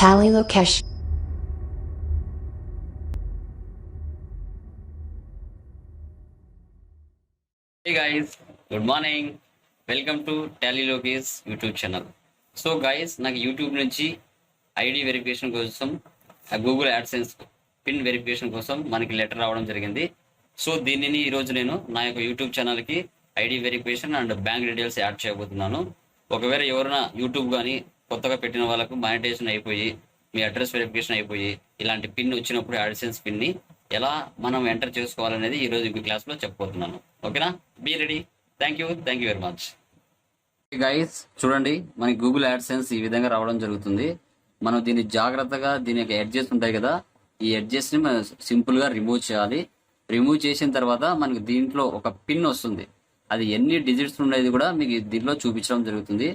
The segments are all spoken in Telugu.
Tally Lokesh. Hey guys, good morning welcome to Tally Lokesh YouTube channel so guys నాకు యూట్యూబ్ నుంచి ఐడి వెరిఫికేషన్ కోసం గూగుల్ యాడ్సెన్స్ పిన్ వెరిఫికేషన్ కోసం మనకి లెటర్ రావడం జరిగింది. సో దీనిని ఈరోజు నేను నా యొక్క యూట్యూబ్ ఛానల్కి ID verification and bank details add చేయబోతున్నాను. ఒకవేళ ఎవరైనా యూట్యూబ్ కానీ కొత్తగా పెట్టిన వాళ్ళకు మానిటేషన్ అయిపోయి మీ అడ్రస్ వెరిఫికేషన్ అయిపోయి ఇలాంటి పిన్ వచ్చినప్పుడు యాడ్సెన్స్ పిన్ని ఎలా మనం ఎంటర్ చేసుకోవాలనేది ఈ రోజు క్లాస్లో చెప్పబోతున్నాను. ఓకేనా be ready thank you thank you very much guys చూడండి మనకి గూగుల్ యాడ్సెన్స్ ఈ విధంగా రావడం జరుగుతుంది. మనం దీన్ని జాగ్రత్తగా దీని యొక్క ఎడ్జెస్ ఉంటాయి కదా ఈ ఎడ్జెస్ని మనం సింపుల్గా రిమూవ్ చేయాలి. రిమూవ్ చేసిన తర్వాత మనకి దీంట్లో ఒక పిన్ వస్తుంది. అది ఎన్ని డిజిట్స్ ఉండేది కూడా మీకు దీనిలో చూపించడం జరుగుతుంది.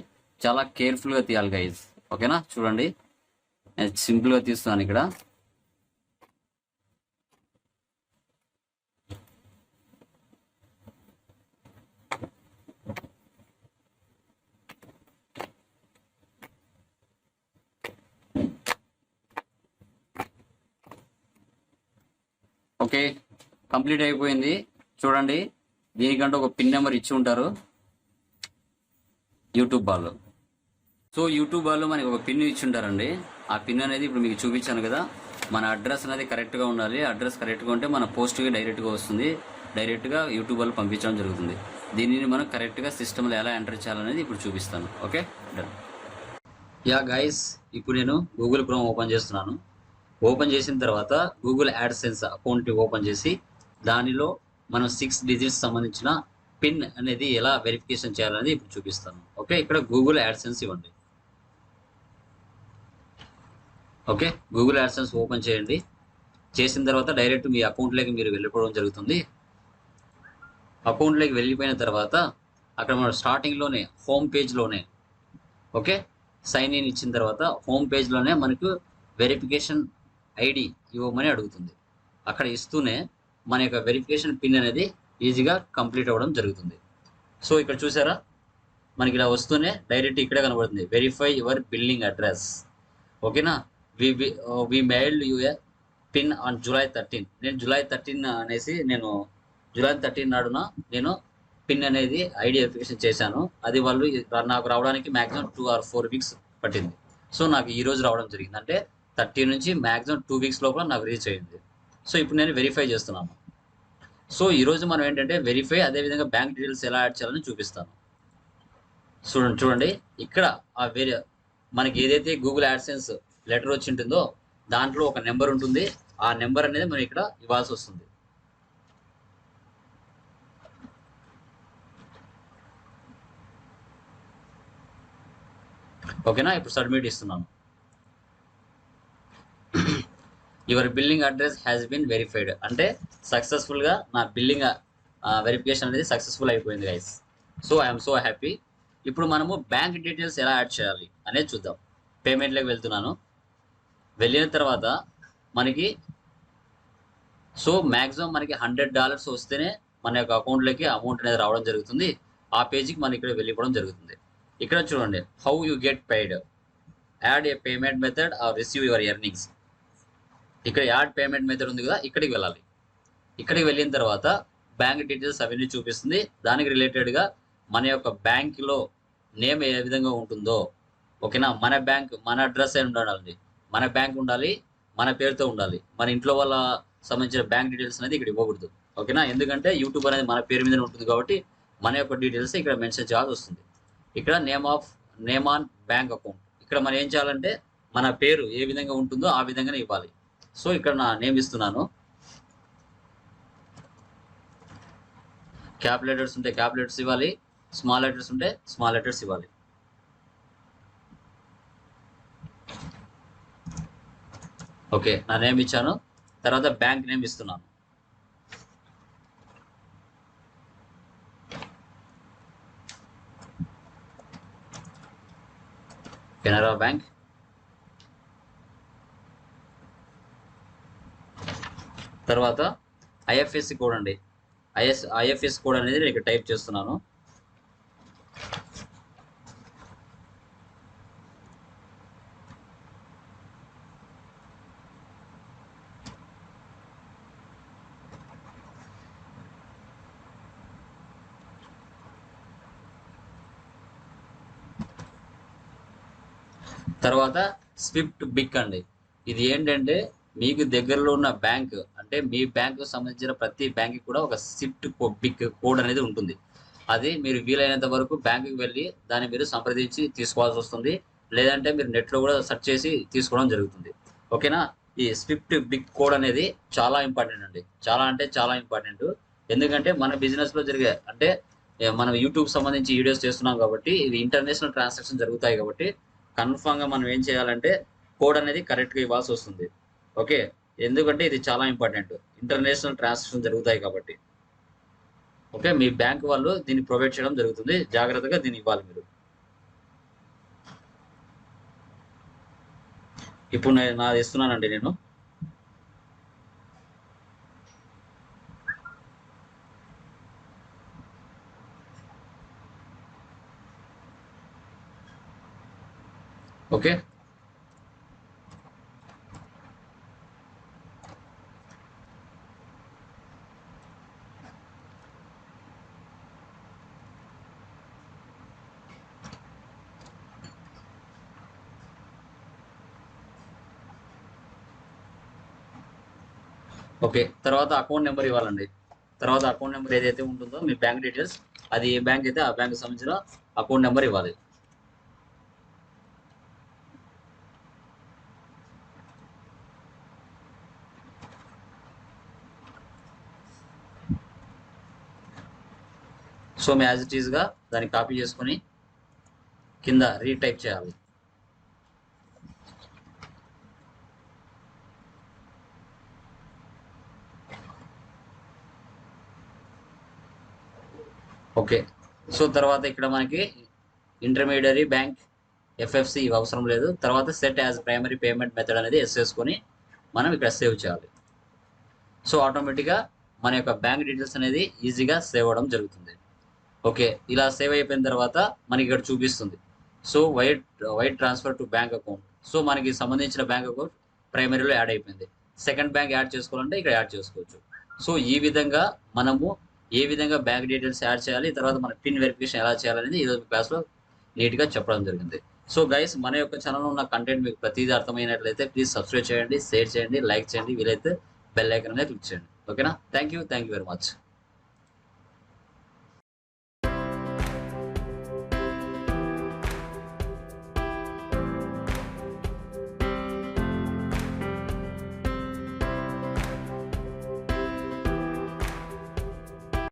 చాలా కేర్ఫుల్గా తీయాలి గైజ్ ఓకేనా? చూడండి. నేను సింపుల్గా తీస్తున్నాను ఇక్కడ. ఓకే. కంప్లీట్ అయిపోయింది. చూడండి. దీనికంటే ఒక పిన్ నెంబర్ ఇచ్చి ఉంటారు. యూట్యూబ్ వాళ్ళు. సో యూట్యూబ్ వాళ్ళు మనకి ఒక పిన్ ఇచ్చి ఉంటారండి ఆ పిన్ అనేది ఇప్పుడు మీకు చూపించాను కదా. మన అడ్రస్ అనేది కరెక్ట్గా ఉండాలి. అడ్రస్ కరెక్ట్గా ఉంటే మన పోస్ట్కి డైరెక్ట్గా వస్తుంది. డైరెక్ట్గా యూట్యూబ్ వాళ్ళు పంపించడం జరుగుతుంది. దీనిని మనం కరెక్ట్గా సిస్టంలో ఎలా ఎంటర్ చేయాలనేది ఇప్పుడు చూపిస్తాను. ఓకే? డన్. యా గైస్ ఇప్పుడు నేను గూగుల్ క్రోమ్ ఓపెన్ చేస్తున్నాను. ఓపెన్ చేసిన తర్వాత గూగుల్ యాడ్సెన్స్ అకౌంట్ ఓపెన్ చేసి దానిలో మనం సిక్స్ డిజిట్స్ సంబంధించిన పిన్ అనేది ఎలా వెరిఫికేషన్ చేయాలనేది ఇప్పుడు చూపిస్తాను. ఓకే? ఇక్కడ గూగుల్ యాడ్సెన్స్ ఇవ్వండి. ఓకే గూగుల్ యాడ్సెన్స్ ఓపెన్ చేయండి. చేసిన తర్వాత డైరెక్ట్ మీ అకౌంట్లోకి మీరు వెళ్ళిపోవడం జరుగుతుంది. అకౌంట్లోకి వెళ్ళిపోయిన తర్వాత అక్కడ మనం స్టార్టింగ్లోనే హోమ్ పేజ్లోనే ఓకే? సైన్ ఇన్ ఇచ్చిన తర్వాత హోమ్ పేజ్లోనే మనకు వెరిఫికేషన్ ఐడి ఇవ్వమని అడుగుతుంది. అక్కడ ఇస్తూనే మన యొక్క వెరిఫికేషన్ పిన్ అనేది ఈజీగా కంప్లీట్ అవ్వడం జరుగుతుంది. సో ఇక్కడ చూసారా? మనకి ఇలా వస్తూనే డైరెక్ట్ ఇక్కడే కనబడుతుంది. వెరిఫై యువర్ బిల్డింగ్ అడ్రస్ ఓకేనా? We we mailed you PIN on July thirteen నేను జూలై థర్టీన్ అనేసి నేను జూలై థర్టీన్ నాడున నేను పిన్ అనేది ఐడి వెరిఫికేషన్ చేశాను. అది వాళ్ళు నాకు రావడానికి maximum two or four weeks పట్టింది. సో నాకు ఈ రోజు రావడం జరిగింది. అంటే థర్టీ నుంచి మ్యాక్సిమం టూ వీక్స్ లోపల నాకు రీచ్ అయ్యింది సో ఇప్పుడు నేను వెరిఫై చేస్తున్నాను. సో ఈరోజు మనం ఏంటంటే వెరిఫై అదేవిధంగా బ్యాంక్ డీటెయిల్స్ ఎలా యాడ్ చేయాలని చూపిస్తాను. చూడండి చూడండి. ఇక్కడ ఆ వేరే మనకి ఏదైతే గూగుల్ యాడ్సెన్స్ లెటర్ వచ్చి ఉంటుందో దాంట్లో ఒక నెంబర్ ఉంటుంది. ఆ నెంబర్ అనేది మనం ఇక్కడ ఇవ్వాల్సి వస్తుంది. ఓకేనా? ఇప్పుడు సబ్మిట్ ఇస్తున్నాను your billing address has been verified అంటే సక్సెస్ఫుల్గా నా బిల్లింగ్ వెరిఫికేషన్ అనేది సక్సెస్ఫుల్ అయిపోయింది guys so I'm so happy ఇప్పుడు మనము బ్యాంక్ డీటెయిల్స్ ఎలా యాడ్ చేయాలి అనేది చూద్దాం. పేమెంట్లోకి వెళ్తున్నాను. వెళ్ళిన తర్వాత మనకి సో మ్యాక్సిమం మనకి హండ్రెడ్ డాలర్స్ వస్తేనే మన యొక్క అకౌంట్లోకి అమౌంట్ అనేది రావడం జరుగుతుంది. ఆ పేజీకి మనం ఇక్కడ వెళ్ళిపోవడం జరుగుతుంది. ఇక్కడ చూడండి how you get paid add a payment method or receive your earnings ఇక్కడ యాడ్ పేమెంట్ మెథడ్ ఉంది కదా ఇక్కడికి వెళ్ళాలి. ఇక్కడికి వెళ్ళిన తర్వాత బ్యాంక్ డీటెయిల్స్ అవన్నీ చూపిస్తుంది. దానికి రిలేటెడ్గా మన యొక్క బ్యాంకులో నేమ్ ఏ విధంగా ఉంటుందో. ఓకేనా మన బ్యాంక్ మన అడ్రస్ అయి ఉండాలండి? మన బ్యాంక్ ఉండాలి మన పేరుతో ఉండాలి. మన ఇంట్లో వాళ్ళ సంబంధించిన బ్యాంక్ డీటెయిల్స్ అనేది ఇక్కడ ఇవ్వకూడదు. ఓకేనా? ఎందుకంటే యూట్యూబ్ అనేది మన పేరు మీదనే ఉంటుంది కాబట్టి మన యొక్క డీటెయిల్స్ ఇక్కడ మెన్షన్ చేయాల్సి వస్తుంది. ఇక్కడ name of name on bank account ఇక్కడ మనం ఏం చేయాలంటే మన పేరు ఏ విధంగా ఉంటుందో ఆ విధంగానే ఇవ్వాలి. సో ఇక్కడ నా నేమ్ ఇస్తున్నాను. క్యాప్ లెటర్స్ ఉంటే క్యాప్ లెటర్స్ ఇవ్వాలి స్మాల్ లెటర్స్ ఉంటే స్మాల్ లెటర్స్ ఇవ్వాలి. ఓకే నా నేమ్ ఇచ్చాను. తర్వాత బ్యాంక్ నేమ్ ఇస్తున్నాను. కెనరా బ్యాంక్. తర్వాత ఐఎఫ్ఎస్సి కోడ్ అండి. ఐఎస్ ఐఎఫ్ఎస్ కోడ్ అనేది నేను ఇక్కడ టైప్ చేస్తున్నాను. తర్వాత స్విఫ్ట్ బిక్ అండి. ఇది ఏంటంటే మీకు దగ్గరలో ఉన్న బ్యాంక్ అంటే మీ బ్యాంకు సంబంధించిన ప్రతి బ్యాంక్ కూడా ఒక స్విఫ్ట్ బిక్ కోడ్ అనేది ఉంటుంది. అది మీరు వీలైనంత వరకు బ్యాంకుకి వెళ్ళి దాన్ని మీరు సంప్రదించి తీసుకోవాల్సి వస్తుంది. లేదంటే మీరు నెట్లో కూడా సెర్చ్ చేసి తీసుకోవడం జరుగుతుంది. ఓకేనా? ఈ స్విఫ్ట్ బిగ్ కోడ్ అనేది చాలా ఇంపార్టెంట్ అండి. చాలా అంటే చాలా ఇంపార్టెంట్. ఎందుకంటే మన బిజినెస్లో జరిగే అంటే మనం యూట్యూబ్ సంబంధించి వీడియోస్ చేస్తున్నాం కాబట్టి ఇది ఇంటర్నేషనల్ ట్రాన్సాక్షన్ జరుగుతాయి కాబట్టి కన్ఫామ్గా మనం ఏం చేయాలంటే కోడ్ అనేది కరెక్ట్గా ఇవ్వాల్సి వస్తుంది. ఓకే? ఎందుకంటే ఇది చాలా ఇంపార్టెంట్. ఇంటర్నేషనల్ ట్రాన్సాక్షన్ జరుగుతాయి కాబట్టి. ఓకే? మీ బ్యాంక్ వాళ్ళు దీన్ని ప్రొవైడ్ చేయడం జరుగుతుంది. జాగ్రత్తగా దీన్ని ఇవ్వాలి మీరు. ఇప్పుడు నేను నాది ఇస్తున్నానండి నేను. ఓకే. ఓకే. తర్వాత అకౌంట్ నెంబర్ ఇవ్వాలండి. తర్వాత అకౌంట్ నెంబర్ ఏదైతే ఉంటుందో మీ బ్యాంక్ డీటెయిల్స్ అది ఏ బ్యాంక్ అయితే ఆ బ్యాంక్ సంబంధించిన అకౌంట్ నెంబర్ ఇవ్వాలి. సో మీ యాజ్ ఇట్ ఈస్గా దాన్ని కాపీ చేసుకొని కింద రీటైప్ చేయాలి. ఓకే సో తర్వాత ఇక్కడ మనకి ఇంటర్మీడియరీ బ్యాంక్ ఎఫ్ఎఫ్సి ఇవి అవసరం లేదు. తర్వాత set as primary payment method అనేది ఎస్ చేసుకొని మనం ఇక్కడ సేవ్ చేయాలి. సో ఆటోమేటిక్గా మన యొక్క బ్యాంక్ డీటెయిల్స్ అనేది ఈజీగా సేవ్ అవ్వడం జరుగుతుంది. ఓకే ఇలా సేవ్ అయిపోయిన తర్వాత మనకి ఇక్కడ చూపిస్తుంది. So wire wire transfer to bank account so మనకి సంబంధించిన బ్యాంక్ అకౌంట్ ప్రైమరీలో యాడ్ అయిపోయింది. సెకండ్ బ్యాంక్ యాడ్ చేసుకోవాలంటే ఇక్కడ యాడ్ చేసుకోవచ్చు. సో ఈ విధంగా మనము ఏ విధంగా బ్యాంక్ డీటెయిల్స్ యాడ్ చేయాలి తర్వాత మన పిన్ వెరిఫికేషన్ ఎలా చేయాలనేది ఈరోజు క్లాస్లో నీట్గా చెప్పడం జరిగింది. సో గైస్ మన యొక్క ఛానల్లో ఉన్న కంటెంట్ మీకు ప్రతిదీ అర్థమైనట్లయితే ప్లీజ్ సబ్స్క్రైబ్ చేయండి షేర్ చేయండి లైక్ చేయండి వీలైతే బెల్ ఐకన్ అనేది క్లిక్ చేయండి. ఓకేనా thank you thank you very much